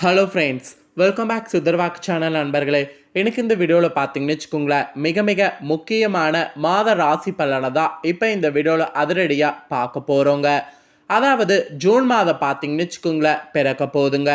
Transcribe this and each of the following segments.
Hello friends welcome back சுதர்வாக் channel நண்பர்களே. எனக்கு இந்த வீடியோவில் பார்த்தீங்கன்னு வச்சுக்கோங்களேன் மிக மிக முக்கியமான மாத ராசி பலனை தான் இப்போ இந்த வீடியோவில் அதிரடியாக பார்க்க போகிறோங்க அதாவது ஜூன் மாதம் பார்த்தீங்கன்னு வச்சுக்கோங்களேன் பிறக்க போகுதுங்க.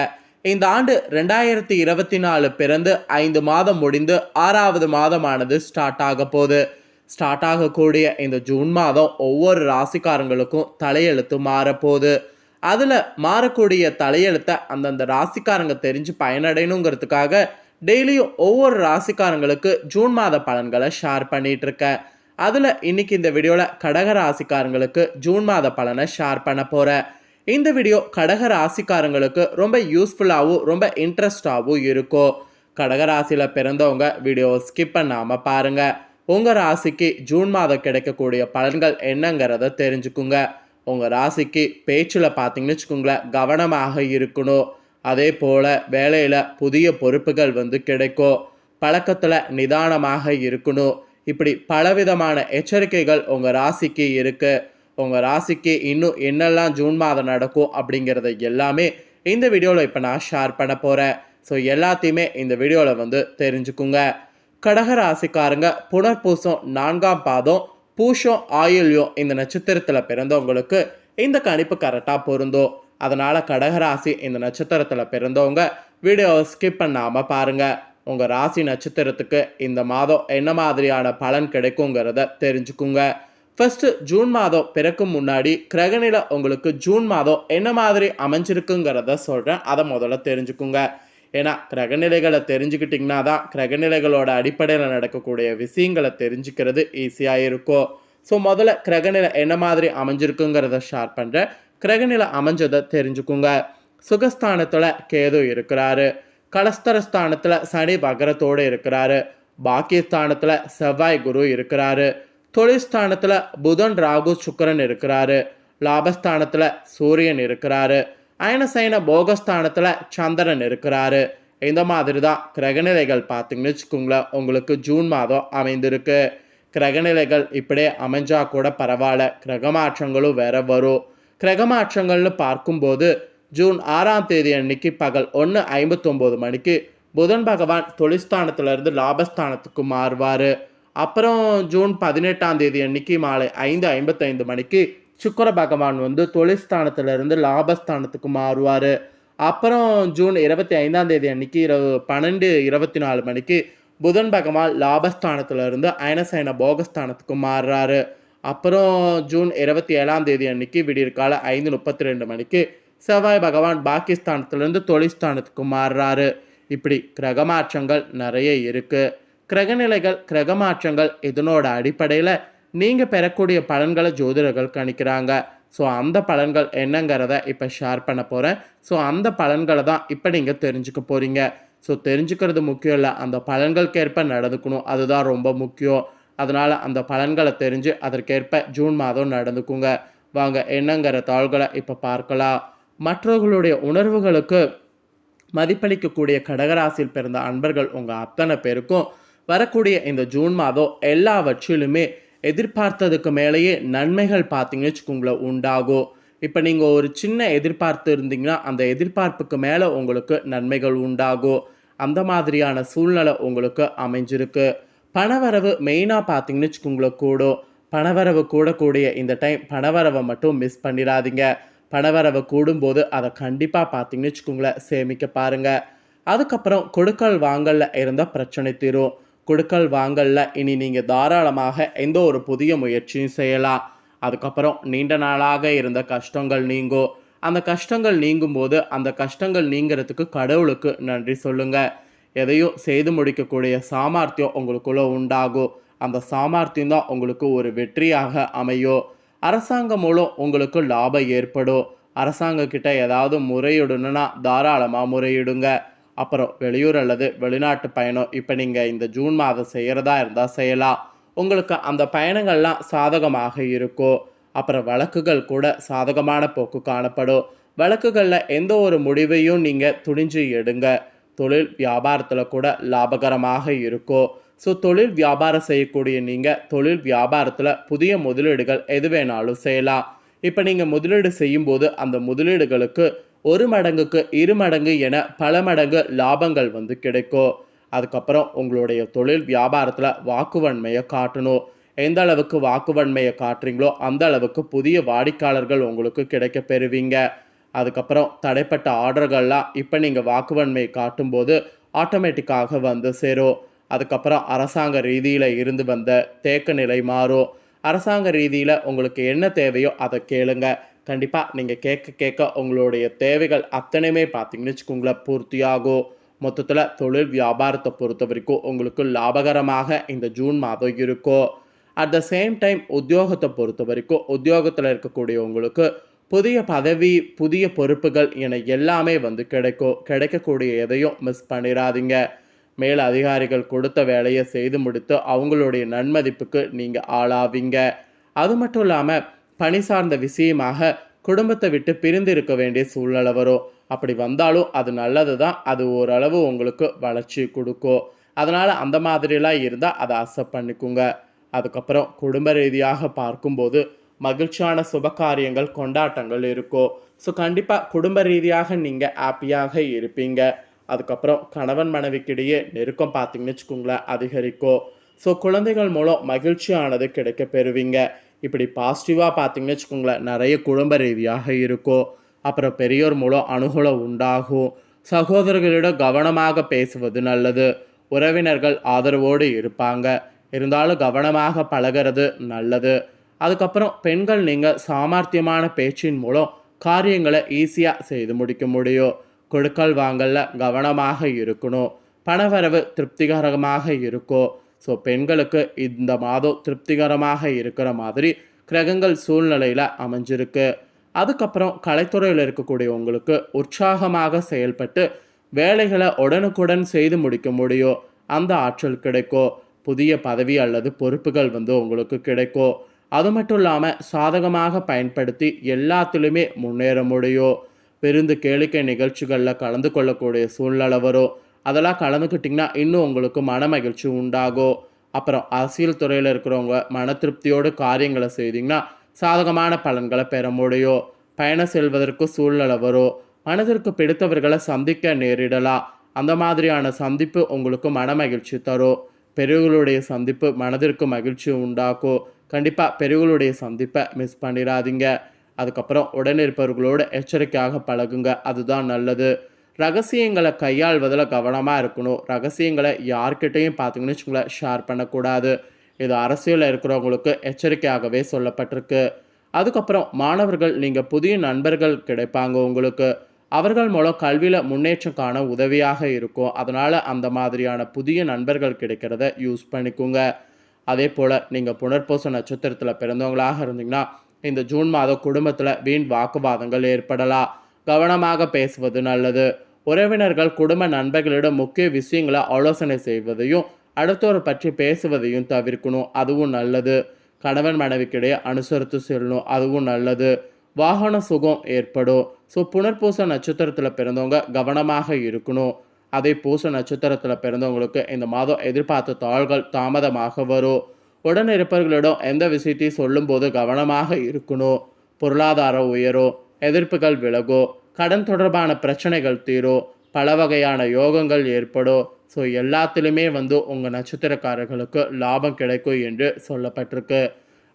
இந்த ஆண்டு ரெண்டாயிரத்தி இருபத்தி நாலு பிறந்து ஐந்து மாதம் முடிந்து ஆறாவது மாதமானது ஸ்டார்ட் ஆக போகுது. ஸ்டார்ட் ஆகக்கூடிய இந்த ஜூன் மாதம் ஒவ்வொரு ராசிக்காரங்களுக்கும் தலையெழுத்து மாறப்போகுது. அதில் மாறக்கூடிய தலையெழுத்தை அந்தந்த ராசிக்காரங்க தெரிஞ்சு பயனடையணுங்கிறதுக்காக டெய்லியும் ஒவ்வொரு ராசிக்காரங்களுக்கு ஜூன் மாத பலன்களை ஷேர் பண்ணிகிட்ருக்கேன் இருக்கேன் அதில் இன்னைக்கு இந்த வீடியோவில் கடக ராசிக்காரங்களுக்கு ஜூன் மாத பலனை ஷேர் பண்ண போகிறேன் இந்த வீடியோ கடக ராசிக்காரங்களுக்கு ரொம்ப யூஸ்ஃபுல்லாகவும் ரொம்ப இன்ட்ரெஸ்டாகவும் இருக்கும். கடக ராசியில் பிறந்தவங்க வீடியோவை ஸ்கிப் பண்ணாமல் பாருங்கள் உங்கள் ராசிக்கு ஜூன் மாதம் கிடைக்கக்கூடிய பலன்கள் என்னங்கிறத தெரிஞ்சுக்குங்க. உங்கள் ராசிக்கு பேச்சில் பார்த்தீங்கன்னு வச்சுக்கோங்களேன் கவனமாக இருக்கணும். அதே போல் வேலையில் புதிய பொறுப்புகள் வந்து கிடைக்கும். பழக்கத்தில் நிதானமாக இருக்கணும். இப்படி பலவிதமான எச்சரிக்கைகள் உங்கள் ராசிக்கு இருக்குது உங்கள் ராசிக்கு இன்னும் என்னெல்லாம் ஜூன் மாதம் நடக்கும் அப்படிங்கிறத எல்லாமே இந்த வீடியோவில் இப்போ நான் ஷேர் பண்ண போகிறேன் ஸோ எல்லாத்தையுமே இந்த வீடியோவில் வந்து தெரிஞ்சுக்குங்க. கடக ராசிக்காரங்க புனர்பூசம் நான்காம் பாதம் பூஷோ ஆயுள்யோ இந்த நட்சத்திரத்தில் பிறந்தவங்களுக்கு இந்த கணிப்பு கரெக்டாக பொருந்தும். அதனால் கடகராசி இந்த நட்சத்திரத்தில் பிறந்தவங்க வீடியோவை ஸ்கிப் பண்ணாமல் பாருங்கள் உங்கள் ராசி நட்சத்திரத்துக்கு இந்த மாதம் என்ன மாதிரியான பலன் கிடைக்குங்கிறத தெரிஞ்சுக்குங்க. ஃபஸ்ட்டு ஜூன் மாதம் பிறக்கும் முன்னாடி கிரகணில உங்களுக்கு ஜூன் மாதம் என்ன மாதிரி அமைஞ்சிருக்குங்கிறத சொல்கிறேன் அதை முதல்ல தெரிஞ்சுக்குங்க. ஏன்னா கிரகநிலைகளை தெரிஞ்சுக்கிட்டிங்கன்னா தான் கிரகநிலைகளோட அடிப்படையில் நடக்கக்கூடிய விஷயங்களை தெரிஞ்சுக்கிறது ஈஸியாக இருக்கும். ஸோ முதல்ல கிரகநிலை என்ன மாதிரி அமைஞ்சிருக்குங்கிறத ஷேர் பண்ணுறேன் கிரகநிலை அமைஞ்சதை தெரிஞ்சுக்குங்க. சுகஸ்தானத்தில் கேது இருக்கிறாரு. கலஸ்தரஸ்தானத்தில் சனி பகரத்தோடு இருக்கிறாரு. பாக்கியஸ்தானத்தில் செவ்வாய் குரு இருக்கிறாரு. தொழில்ஸ்தானத்தில் புதன் ராகு சுக்கரன் இருக்கிறாரு. லாபஸ்தானத்தில் சூரியன் இருக்கிறாரு. அயனசைன போகஸ்தானத்தில் சந்திரன் இருக்கிறாரு. இந்த மாதிரி தான் கிரகநிலைகள் பார்த்தீங்கன்னு வச்சுக்கோங்களேன் உங்களுக்கு ஜூன் மாதம் அமைந்திருக்கு. கிரகநிலைகள் இப்படியே அமைஞ்சா கூட பரவாயில்ல. கிரகமாற்றங்களும் வேற வரும். கிரகமாற்றங்கள்னு பார்க்கும்போது ஜூன் ஆறாம் தேதி அன்னைக்கு பகல் ஒன்று ஐம்பத்தொம்போது மணிக்கு புதன் பகவான் தொழிற்ஸ்தானத்திலிருந்து லாபஸ்தானத்துக்கு மாறுவார். அப்புறம் ஜூன் பதினெட்டாம் தேதி அன்னைக்கு மாலை ஐந்து ஐம்பத்தைந்து மணிக்கு சுக்கர பகவான் வந்து தொழிற்ஸ்தானத்திலிருந்து லாபஸ்தானத்துக்கு மாறுவார். அப்புறம் ஜூன் இருபத்தி ஐந்தாம் தேதி அன்னைக்கு இரவு பன்னெண்டு இருபத்தி நாலு மணிக்கு புதன் பகவான் லாபஸ்தானத்திலிருந்து அயனசயன போகஸ்தானத்துக்கு மாறுறாரு. அப்புறம் ஜூன் இருபத்தி ஏழாம் தேதி அன்னைக்கு விடியற்கால ஐந்து முப்பத்தி ரெண்டு மணிக்கு செவ்வாய் பகவான் பாகிஸ்தானத்திலிருந்து தொழிற்ஸ்தானத்துக்கு மாறுறாரு. இப்படி கிரகமாற்றங்கள் நிறைய இருக்குது கிரகநிலைகள் கிரகமாற்றங்கள் இதனோட அடிப்படையில் நீங்கள் பெறக்கூடிய பலன்களை ஜோதிடர்கள் கணிக்கிறாங்க. ஸோ அந்த பலன்கள் என்னங்கிறத இப்போ ஷேர் பண்ண போகிறேன் ஸோ அந்த பலன்களை தான் இப்போ நீங்கள் தெரிஞ்சுக்க போகிறீங்க ஸோ தெரிஞ்சுக்கிறது முக்கியம் இல்லை. அந்த பலன்களுக்கேற்ப நடந்துக்கணும். அதுதான் ரொம்ப முக்கியம். அதனால் அந்த பலன்களை தெரிஞ்சு அதற்கேற்ப ஜூன் மாதம் நடந்துக்குங்க. வாங்க என்னங்கிற தாள்களை இப்போ பார்க்கலாம். மற்றவர்களுடைய உணர்வுகளுக்கு மதிப்பளிக்கக்கூடிய கடகராசியில் பிறந்த அன்பர்கள் உங்கள் அத்தனை பேருக்கும். வரக்கூடிய இந்த ஜூன் மாதம் எல்லாவற்றிலுமே எதிர்பார்த்ததுக்கு மேலேயே நன்மைகள் பார்த்தீங்கன்னு வச்சுக்கோங்களேன் உண்டாகும். இப்போ நீங்கள் ஒரு சின்ன எதிர்பார்த்து இருந்தீங்கன்னா அந்த எதிர்பார்ப்புக்கு மேலே உங்களுக்கு நன்மைகள் உண்டாகும். அந்த மாதிரியான சூழ்நிலை உங்களுக்கு அமைஞ்சிருக்கு. பணவரவு மெயினாக பார்த்தீங்கன்னு வச்சுக்கோங்களேன் கூடும். பணவரவு கூடக்கூடிய இந்த டைம் பணவரவை மட்டும் மிஸ் பண்ணிடாதீங்க. பணவரவு கூடும்போது அதை கண்டிப்பாக பார்த்தீங்கன்னு வச்சுக்கோங்களேன் சேமிக்க பாருங்கள் அதுக்கப்புறம் கொடுக்கல் வாங்கலில் இருந்த பிரச்சனை தீரும். கொடுக்கல் வாங்கல்ல. இனி நீங்கள் தாராளமாக எந்த ஒரு புதிய முயற்சியும் செய்யலாம். அதுக்கப்புறம் நீண்ட நாளாக இருந்த கஷ்டங்கள் நீங்கும் அந்த கஷ்டங்கள் நீங்கும் போது அந்த கஷ்டங்கள் நீங்கிறதுக்கு கடவுளுக்கு நன்றி சொல்லுங்கள் எதையும் செய்து முடிக்கக்கூடிய சாமர்த்தியம் உங்களுக்குள்ளே உண்டாகும் அந்த சாமர்த்தியம் தான் உங்களுக்கு ஒரு வெற்றியாக அமையும் அரசாங்கம் மூலம் உங்களுக்கு லாபம் ஏற்படும். அரசாங்கக்கிட்ட ஏதாவது முறையிடணும்னா தாராளமாக முறையிடுங்க. அப்புறம் வெளியூர் அல்லது வெளிநாட்டு பயணம் இப்போ நீங்கள் இந்த ஜூன் மாதம் செய்கிறதா இருந்தால் செய்யலாம். உங்களுக்கு அந்த பயணங்கள்லாம் சாதகமாக இருக்கும் அப்புறம் வழக்குகள் கூட சாதகமான போக்கு காணப்படும். வழக்குகளில் எந்த ஒரு முடிவையும் நீங்கள் துணிஞ்சு எடுங்க. தொழில் வியாபாரத்தில் கூட லாபகரமாக இருக்கும் ஸோ தொழில் வியாபாரம் செய்யக்கூடிய நீங்கள் தொழில் வியாபாரத்தில் புதிய முதலீடுகள் எது வேணாலும் செய்யலாம். இப்போ நீங்கள் முதலீடு செய்யும்போது அந்த முதலீடுகளுக்கு ஒரு மடங்குக்கு இரு மடங்கு என பல மடங்கு லாபங்கள் வந்து கிடைக்கும். அதுக்கப்புறம் உங்களுடைய தொழில் வியாபாரத்தில் வாக்குவன்மையை காட்டணும். எந்த அளவுக்கு வாக்குவன்மையை காட்டுறீங்களோ அந்த அளவுக்கு புதிய வாடிக்கையாளர்கள் உங்களுக்கு கிடைக்க பெறுவீங்க. அதுக்கப்புறம் தடைப்பட்ட ஆர்டர்கள்லாம் இப்போ நீங்கள் வாக்குவன்மை காட்டும்போது ஆட்டோமேட்டிக்காக வந்து சேரும். அதுக்கப்புறம் அரசாங்க ரீதியில் இருந்து வந்த தேக்க நிலை மாறும். அரசாங்க ரீதியில் உங்களுக்கு என்ன தேவையோ அதை கேளுங்கள் கண்டிப்பாக நீங்கள் கேட்க கேட்க உங்களுடைய தேவைகள் அத்தனையுமே பார்த்தீங்கன்னு வச்சுக்கோங்களேன். பூர்த்தியாகும் மொத்தத்தில் தொழில் வியாபாரத்தை பொறுத்த வரைக்கும் உங்களுக்கு லாபகரமாக இந்த ஜூன் மாதம் இருக்கும் அட் த சேம் டைம் உத்தியோகத்தை பொறுத்த வரைக்கும் உத்தியோகத்தில் இருக்கக்கூடிய உங்களுக்கு புதிய பதவி புதிய பொறுப்புகள் என எல்லாமே வந்து கிடைக்கும் கிடைக்கக்கூடிய எதையும் மிஸ் பண்ணிடாதீங்க மேல் அதிகாரிகள் கொடுத்த வேலையை செய்து முடித்து அவங்களுடைய நன்மதிப்புக்கு நீங்கள் ஆளாவீங்க. அது மட்டும் இல்லாமல் பணி சார்ந்த விஷயமாக குடும்பத்தை விட்டு பிரிந்து இருக்க வேண்டிய சூழ்நிலை வரும். அப்படி வந்தாலும் அது நல்லது தான் அது ஓரளவு உங்களுக்கு வளர்ச்சி கொடுக்கும். அதனால் அந்த மாதிரிலாம் இருந்தால் அதை அக்செப்ட் பண்ணிக்கோங்க. அதுக்கப்புறம் குடும்ப ரீதியாக பார்க்கும்போது மகிழ்ச்சியான சுபகாரியங்கள் கொண்டாட்டங்கள் இருக்கும். ஸோ கண்டிப்பாக குடும்ப ரீதியாக நீங்கள் ஹாப்பியாக இருப்பீங்க. அதுக்கப்புறம் கணவன் மனைவிக்கிடையே நெருக்கம் பார்த்தீங்கன்னு வச்சுக்கோங்களேன் அதிகரிக்கும். ஸோ குழந்தைகள் மூலம் மகிழ்ச்சியானது கிடைக்க பெறுவீங்க. இப்படி பாசிட்டிவாக பார்த்தீங்கன்னு வச்சுக்கோங்களேன் நிறைய குடும்ப ரீதியாக இருக்கும் அப்புறம் பெரியோர் மூலம் அனுகூலம் உண்டாகும். சகோதரர்களிடம் கவனமாக பேசுவது நல்லது. உறவினர்கள் ஆதரவோடு இருப்பாங்க. இருந்தாலும் கவனமாக பழகிறது நல்லது. அதுக்கப்புறம் பெண்கள் நீங்கள் சாமர்த்தியமான பேச்சின் மூலம் காரியங்களை ஈஸியாக செய்து முடிக்க முடியும். கொடுக்கல் வாங்கல கவனமாக இருக்கணும். பணவரவு திருப்திகரமாக இருக்கும் ஸோ பெண்களுக்கு இந்த மாதம் திருப்திகரமாக இருக்கிற மாதிரி கிரகங்கள் சூழ்நிலையில் அமைஞ்சிருக்கு. அதுக்கப்புறம் கலைத்துறையில் இருக்கக்கூடிய உங்களுக்கு உற்சாகமாக செயல்பட்டு வேலைகளை உடனுக்குடன் செய்து முடிக்க முடியும். அந்த ஆற்றல் கிடைக்கும் புதிய பதவி அல்லது பொறுப்புகள் வந்து உங்களுக்கு கிடைக்கும் அது மட்டும் இல்லாமல் சாதகமாக பயன்படுத்தி எல்லாத்துலேயுமே முன்னேற முடியும். விருந்து கேளிக்கை நிகழ்ச்சிகளில் கலந்து கொள்ளக்கூடிய சூழ்நிலை வரும். அதெல்லாம் கலந்துக்கிட்டிங்கன்னா இன்னும் உங்களுக்கு மன மகிழ்ச்சி உண்டாகும் அப்புறம் அரசியல் துறையில் இருக்கிறவங்க மன திருப்தியோடு காரியங்களை செய்தீங்கன்னா சாதகமான பலன்களை பெற முடியும். பயணம் செல்வதற்கு சூழ்நிலை வரும். மனதிற்கு பிடித்தவர்களை சந்திக்க நேரிடலாம். அந்த மாதிரியான சந்திப்பு உங்களுக்கு மன மகிழ்ச்சி தரும். பெரியவர்களுடைய சந்திப்பு மனதிற்கு மகிழ்ச்சி உண்டாக்கும். கண்டிப்பாக பெரியவர்களுடைய சந்திப்பை மிஸ் பண்ணிடாதீங்க. அதுக்கப்புறம் உடனிருப்பவர்களோடு எச்சரிக்கையாக பழகுங்க. அதுதான் நல்லது. ரகசியங்களை கையாள்வதில் கவனமாக இருக்கணும். ரகசியங்களை யார்கிட்டையும் பார்த்தீங்கன்னு வச்சுக்கோங்களேன் ஷேர் பண்ணக்கூடாது. இது அரசியலில் இருக்கிறவங்களுக்கு எச்சரிக்கையாகவே சொல்லப்பட்டிருக்கு. அதுக்கப்புறம் மாணவர்கள் நீங்கள் புதிய நண்பர்கள் கிடைப்பாங்க உங்களுக்கு. அவர்கள் மூலம் கல்வியில் முன்னேற்றம் காண உதவியாக இருக்கும். அதனால் அந்த மாதிரியான புதிய நண்பர்கள் கிடைக்கிறத யூஸ் பண்ணிக்கோங்க. அதே போல் நீங்கள் புனர்பூச நட்சத்திரத்தில் பிறந்தவங்களாக இருந்தீங்கன்னா இந்த ஜூன் மாதம் குடும்பத்தில் வீண் வாக்குவாதங்கள் ஏற்படலாம். கவனமாக பேசுவது நல்லது. உறவினர்கள் குடும்ப நண்பர்களிடம் முக்கிய விஷயங்களை ஆலோசனை செய்வதையும் அடுத்தவர் பற்றி பேசுவதையும் தவிர்க்கணும். அதுவும் நல்லது. கணவன் மனைவிக்கிடையே அனுசரித்து செல்லணும். அதுவும் நல்லது. வாகன சுகம் ஏற்படும். ஸோ புனர்பூச நட்சத்திரத்தில் பிறந்தவங்க கவனமாக இருக்கணும். அதே பூச நட்சத்திரத்தில் பிறந்தவங்களுக்கு இந்த மாதம் எதிர்பார்த்த தாள்கள் தாமதமாக வரும். உடன் இருப்பவர்களிடம் எந்த விஷயத்தையும் சொல்லும்போது கவனமாக இருக்கணும். பொருளாதார உயரும். எதிர்ப்புகள் விலகும் கடன் தொடர்பான பிரச்சனைகள் தீரும் பல வகையான யோகங்கள் ஏற்படும் ஸோ எல்லாத்துலேயுமே வந்து உங்கள் நட்சத்திரக்காரர்களுக்கு லாபம் கிடைக்கும் என்று சொல்லப்பட்டிருக்கு.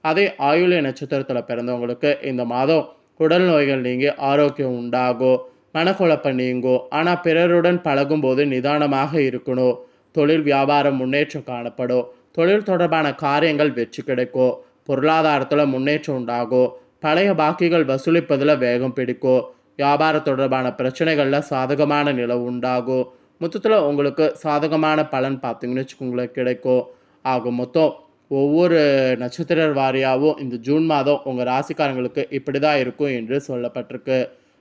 அதே ஆயுள்ய நட்சத்திரத்தில் பிறந்தவங்களுக்கு இந்த மாதம் உடல் நோய்கள் நீங்கி ஆரோக்கியம் உண்டாகும் மனக்குழப்பம் நீங்கும் ஆனால் பிறருடன் பழகும்போது நிதானமாக இருக்கணும் தொழில் வியாபாரம் முன்னேற்றம் காணப்படும் தொழில் தொடர்பான காரியங்கள் வெற்றி கிடைக்கும் பொருளாதாரத்தில் முன்னேற்றம் உண்டாகும் பழைய பாக்கிகள் வசூலிப்பதில் வேகம் பிடிக்கும் வியாபாரம் தொடர்பான பிரச்சனைகளில் சாதகமான நிலை உண்டாகும் மொத்தத்தில் உங்களுக்கு சாதகமான பலன் பார்த்தீங்கன்னு வச்சுக்கோங்களேன் கிடைக்கும் ஆகும் மொத்தம் ஒவ்வொரு நட்சத்திர வாரியாகவும் இந்த ஜூன் மாதம் உங்கள் ராசிக்காரங்களுக்கு இப்படி தான் இருக்கும் என்று சொல்லப்பட்டிருக்கு.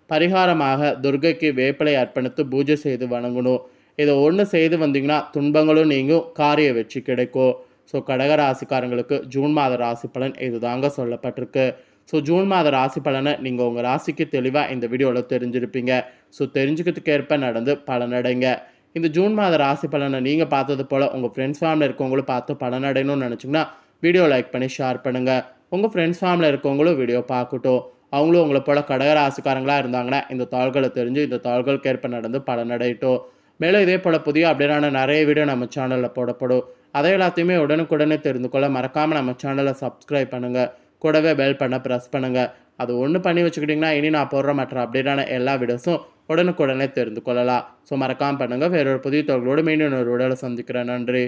பரிகாரமாக துர்கைக்கு வேப்பிலை அர்ப்பணித்து பூஜை செய்து வணங்கணும். இதை ஒன்று செய்து வந்தீங்கன்னா துன்பங்களும் நீங்கும் காரிய வெற்றி கிடைக்கும் ஸோ கடக ராசிக்காரங்களுக்கு ஜூன் மாத ராசி பலன் இதுதாங்க சொல்லப்பட்டிருக்கு. ஸோ ஜூன் மாத ராசி பலனை நீங்கள் உங்கள் ராசிக்கு தெளிவாக இந்த வீடியோவில் தெரிஞ்சிருப்பீங்க. ஸோ தெரிஞ்சுக்கிறதுக்கு ஏற்ப நடந்து பலனடைங்க இந்த ஜூன் மாத ராசி பலனை நீங்கள் பார்த்தது போல் உங்கள் ஃப்ரெண்ட்ஸ் ஃபேமிலியில் இருக்கவங்களும் பார்த்து பலனடையணும்னு நினச்சிங்கன்னா வீடியோ லைக் பண்ணி ஷேர் பண்ணுங்கள் உங்கள் ஃப்ரெண்ட்ஸ் ஃபேமிலியில் இருக்கவங்களும் வீடியோ பார்க்கட்டும். அவங்களும் உங்களை போல கடகராசிக்காரங்களாக இருந்தாங்கன்னா இந்த தாள்களை தெரிஞ்சு இந்த தாள்களுக்கு ஏற்ப நடந்து பலனடையட்டும் மேலும் இதே போல் புதிய அப்டேட்டான நிறைய வீடியோ நம்ம சேனலில் போடப்படும். அதை எல்லாத்தையுமே உடனுக்குடனே தெரிந்து கொள்ள மறக்காமல் நம்ம சேனலை சப்ஸ்கிரைப் பண்ணுங்கள் கூடவே பெல் பண்ண ப்ரெஸ் பண்ணுங்கள் அது ஒன்று பண்ணி வச்சுக்கிட்டிங்கன்னா இனி நான் போடுற மற்ற அப்டேட்டான எல்லா வீடியோஸும் உடனுக்குடனே தெரிந்து கொள்ளலாம். ஸோ மறக்காமல் பண்ணுங்கள் வேறொரு புதிய தொழிலோடு மீண்டும் ஒரு உடலை சந்திக்கிறேன். நன்றி.